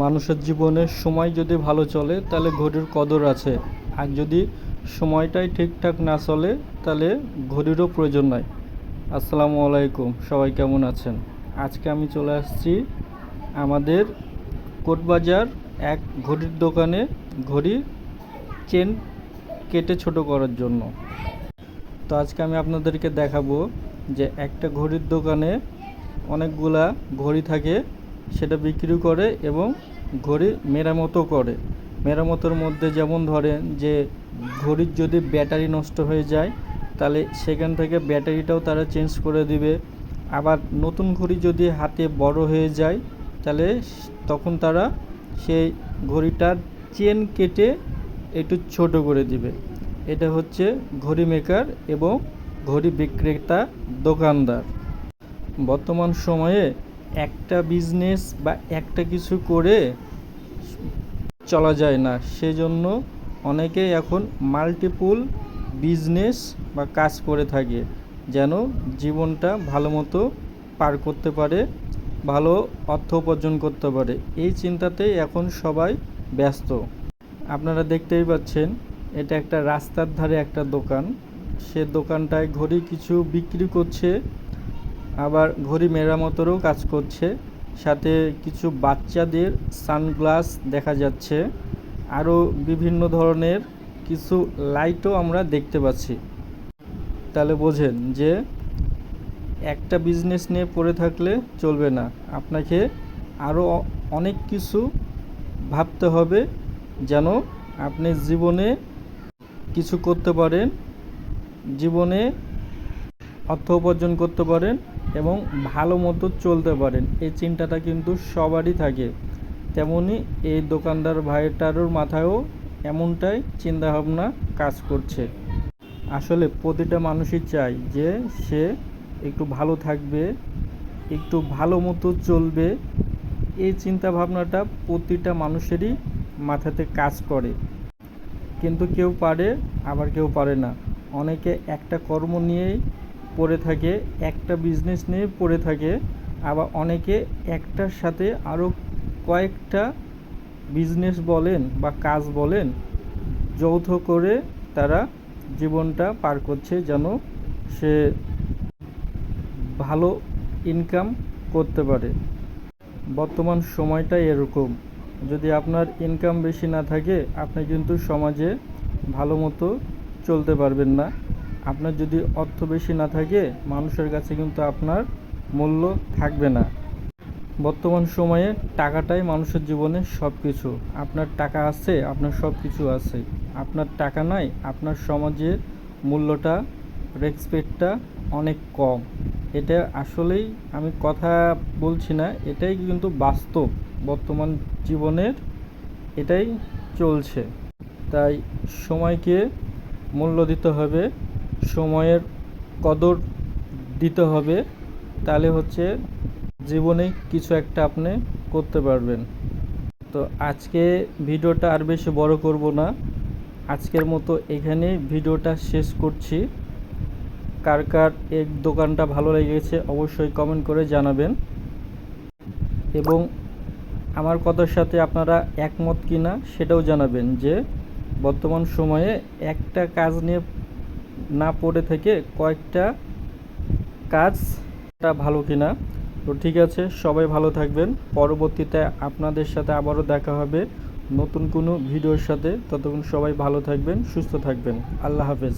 মানুষের জীবনে সময় যদি ভালো চলে, তাহলে ঘড়ির কদর আছে। আর যদি সময়টাই ঠিকঠাক না চলে, তাহলে ঘড়িরও প্রয়োজন নাই। আসসালামু আলাইকুম, সবাই কেমন আছেন? আজকে আমি চলে আসছি আমাদের কোটবাজার এক ঘড়ির দোকানে ঘড়ি চেন কেটে ছোট করার জন্য। তো আজকে আমি আপনাদেরকে দেখাবো যে একটা ঘড়ির দোকানে অনেকগুলা ঘড়ি থাকে। সেটা বিক্রি করে এবং ঘড়ি মেরামতও করে। মেরামতের মধ্যে যেমন ধরেন যে ঘড়ির যদি ব্যাটারি নষ্ট হয়ে যায়, তাহলে সেখান থেকে ব্যাটারিটাও তারা চেঞ্জ করে দিবে। আবার নতুন ঘড়ি যদি হাতে বড় হয়ে যায়, তাহলে তখন তারা সেই ঘড়িটার চেন কেটে একটু ছোট করে দিবে। এটা হচ্ছে ঘড়ি মেকার এবং ঘড়ি বিক্রেতা দোকানদার। বর্তমান সময়ে একটা বিজনেস বা একটা কিছু করে চলা যায় না। সেজন্য অনেকেই এখন মাল্টিপুল বিজনেস বা কাজ করে থাকে, যেন জীবনটা ভালো মতো পার করতে পারে, ভালো অর্থ উপার্জন করতে পারে। এই চিন্তাতেই এখন সবাই ব্যস্ত। আপনারা দেখতেই পাচ্ছেন, এটা একটা রাস্তার ধারে একটা দোকান। সে দোকানটায় ঘড়ি কিছু বিক্রি করছে আবার ঘড়ি মেরামতেরও কাজ করছে। সাথে কিছু বাচ্চাদের সানগ্লাস দেখা যাচ্ছে। আরও বিভিন্ন ধরনের কিছু লাইটও আমরা দেখতে পাচ্ছি। তাহলে বোঝেন যে একটা বিজনেস নিয়ে পড়ে থাকলে চলবে না। আপনাকে আরও অনেক কিছু ভাবতে হবে যেন আপনি জীবনে কিছু করতে পারেন, জীবনে অর্থ উপার্জন করতে পারেন এবং ভালো মতো চলতে পারেন। এই চিন্তাটা কিন্তু সবারই থাকে। তেমনি এই দোকানদার ভাইটারও মাথায়ও এমনটাই চিন্তাভাবনা কাজ করছে। আসলে প্রতিটা মানুষই চায় যে সে একটু ভালো থাকবে, একটু ভালো মতো চলবে। এই চিন্তা ভাবনাটা প্রতিটা মানুষেরই মাথাতে কাজ করে। কিন্তু কেউ পারে, আবার কেউ পারে না। অনেকে একটা কর্ম নিয়েই পড়ে থাকে, একটা বিজনেস নিয়ে পড়ে থাকে, আবার অনেকে একটার সাথে আরও কয়েকটা বিজনেস বলেন বা কাজ বলেন, যৌথ করে তারা জীবনটা পার করছে যেন সে ভালো ইনকাম করতে পারে। বর্তমান সময়টা এরকম। যদি আপনার ইনকাম বেশি না থাকে, আপনি কিন্তু সমাজে ভালো মতো চলতে পারবেন না। আপনার যদি অর্থ বেশি না থাকে, মানুষের কাছে কিন্তু আপনার মূল্য থাকবে না। বর্তমান সময়ে টাকাটাই মানুষের জীবনে সব কিছু আপনার টাকা আছে, আপনার সব কিছু আছে। আপনার টাকা নাই, আপনার সমাজের মূল্যটা, রেসপেক্টটা অনেক কম। এটা আসলেই আমি কথা বলছি না, এটাই কিন্তু বাস্তব। বর্তমান জীবনের এটাই চলছে। তাই সময়কে মূল্য দিতে হবে। সময়ের কদর দিতে হবে, তাহলে হচ্ছে জীবনে কিছু একটা আপনি করতে পারবেন। তো আজকে ভিডিওটা আর বেশি বড় করব না। আজকের মতো এখানে ভিডিওটা শেষ করছি। কার কার এই দোকানটা ভালো লেগেছে অবশ্যই কমেন্ট করে জানাবেন। এবং আমার কথার সাথে আপনারা একমত কি না সেটাও জানাবেন যে বর্তমান সময়ে একটা কাজ নিয়ে না পড়ে থেকে কয়েকটা কাজটা ভালো কিনা। তো ঠিক আছে, সবাই ভালো থাকবেন। পরবর্তীতে আপনাদের সাথে আবারও দেখা হবে নতুন কোনো ভিডিওর সাথে। ততক্ষণ সবাই ভালো থাকবেন, সুস্থ থাকবেন। আল্লাহ হাফেজ।